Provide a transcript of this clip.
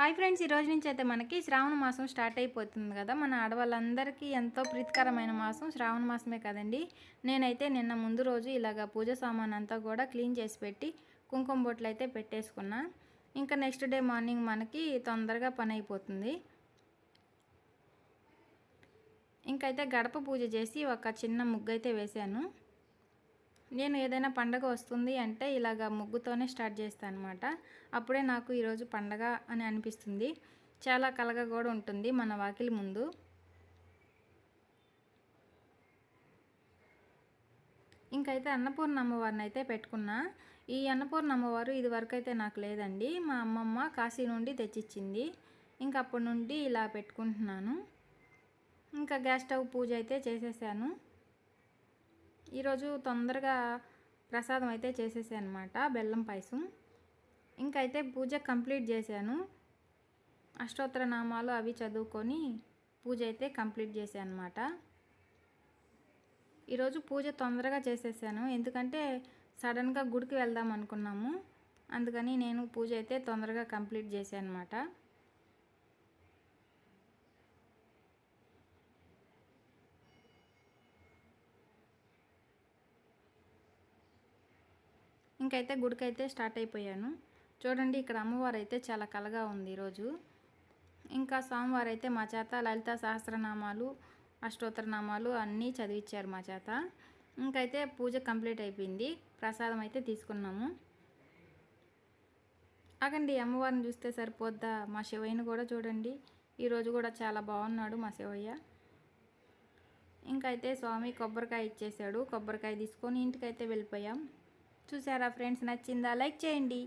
Hi friends ఈ రోజు నుంచి అయితే మనకి శ్రావణ మాసం స్టార్ట్ అయిపోతుంది కదా. మన ఆడవాళ్ళందరికీ ఎంతో ప్రీతికరమైన మాసం శ్రావణ మాసమే కదండి. నేనైతే నిన్న ముందు రోజు ఇలాగ పూజ సామాన్ అంతా కూడా క్లీన్ చేసి పెట్టి కుంకుమ బొట్లు అయితే పెట్టేసుకున్నా. ఇంకా నెక్స్ట్ డే మార్నింగ్ మనకి తొందరగా పని అయిపోతుంది. ఇంకైతే గడప పూజ చేసి ఒక చిన్న ముగ్గు అయితే వేశాను. నేను ఏదైనా పండగ వస్తుంది అంటే ఇలాగ ముగ్గుతోనే స్టార్ట్ చేస్తాను అనమాట అప్పుడే నాకు ఈరోజు పండగ అని అనిపిస్తుంది. చాలా కలగా కూడా ఉంటుంది మన వాకిలి ముందు. ఇంకైతే అన్నపూర్ణ అమ్మవారిని అయితే పెట్టుకున్నా. ఈ అన్నపూర్ణ అమ్మవారు ఇదివరకు అయితే నాకు లేదండి. మా అమ్మమ్మ కాశీ నుండి తెచ్చిచ్చింది. ఇంక అప్పటి నుండి ఇలా పెట్టుకుంటున్నాను. ఇంకా గ్యాస్ స్టవ్ పూజ అయితే చేసేసాను. ఈరోజు తొందరగా ప్రసాదం అయితే చేసేసాను అనమాట బెల్లం పాయసం. ఇంకైతే పూజ కంప్లీట్ చేశాను. అష్టోత్తర నామాలు అవి చదువుకొని పూజ అయితే కంప్లీట్ చేశాను అనమాట ఈరోజు పూజ తొందరగా చేసేసాను. ఎందుకంటే సడన్గా గుడికి వెళ్దాం అనుకున్నాము. అందుకని నేను పూజ అయితే తొందరగా కంప్లీట్ చేశాను అనమాట ఇంకైతే గుడికైతే స్టార్ట్ అయిపోయాను. చూడండి ఇక్కడ అమ్మవారు అయితే చాలా కలగా ఉంది ఈరోజు. ఇంకా స్వామివారు అయితే మా చేత లలిత సహస్రనామాలు అష్టోత్తరనామాలు అన్నీ చదివించారు మా చేత. ఇంకైతే పూజ కంప్లీట్ అయిపోయింది. ప్రసాదం అయితే తీసుకున్నాము. అగండి అమ్మవారిని చూస్తే సరిపోద్దా? మా శివయ్యను కూడా చూడండి. ఈరోజు కూడా చాలా బాగున్నాడు మా శివయ్య. ఇంకైతే స్వామి కొబ్బరికాయ ఇచ్చేసాడు కొబ్బరికాయ తీసుకొని ఇంటికైతే వెళ్ళిపోయాం. చూసారా ఫ్రెండ్స్? నచ్చిందా? లైక్ చేయండి.